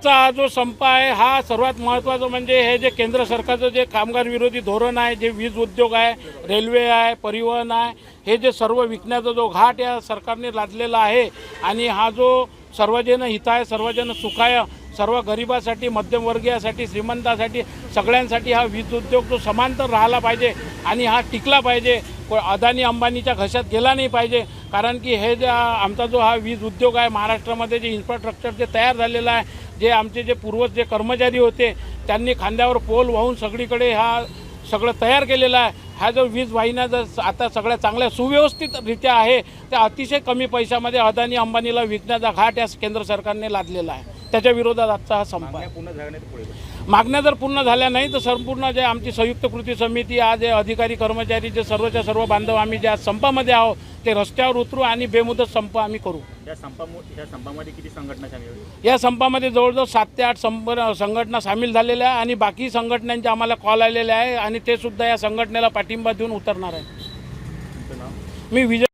आजचा जो संप आहे हा सर्वात महत्त्वाचं म्हणजे हे जे केंद्र सरकारचं जे कामगार विरोधी धोरण आहे जे वीज उद्योग आहे रेल्वे आहे परिवहन आहे हे जे सर्व विकण्याचा जो घाट या सरकारने लादलेला आहे आणि हा जो सर्वजन हिताय सर्वजन सुखाय सर्व गरिबासाठी मध्यमवर्गीयासाठी श्रीमंतासाठी सगळ्यांसाठी हा वीज उद्योग जो समांतर राहिला पाहिजे आणि हा टिकला पाहिजे को- अदानी अंबानीच्या घशात गेला नाही पाहिजे. कारण की हे जे आमचा जो हा वीज उद्योग आहे महाराष्ट्रामध्ये जे इन्फ्रास्ट्रक्चर जे तयार झालेलं आहे जे आमचे जे पूर्वज जे कर्मचारी होते त्यांनी खांद्यावर पोल वाहून सगळीकडे हा सगळं तयार केलेलं आहे. हा जो वीज वाहिन्या जर आता सगळ्या चांगल्या सुव्यवस्थितरित्या आहे त्या अतिशय कमी पैशामध्ये अदानी अंबानीला विकण्याचा घाट या केंद्र सरकारने लादलेला आहे. त्याच्या विरोधात आजचा हा संप आहे. मागण्या जर पूर्ण झाल्या नाही तर संपूर्ण जे आमची संयुक्त कृती समिती आज अधिकारी कर्मचारी जे सर्वच्या सर्व बांधव आम्ही ज्या संपामध्ये आहोत ते रस्त्यावर उतरू आणि बेमुदत संप आम्ही करू. या संपामु या संपामध्ये किती संघटना सामील होईल? या संपामध्ये जवळजवळ सात ते आठ संप संघटना सामील झालेल्या आहे आणि बाकी संघटनांचे आम्हाला कॉल आलेले आहे आणि ते सुद्धा या संघटनेला पाठिंबा देऊन उतरणार आहे मी विजय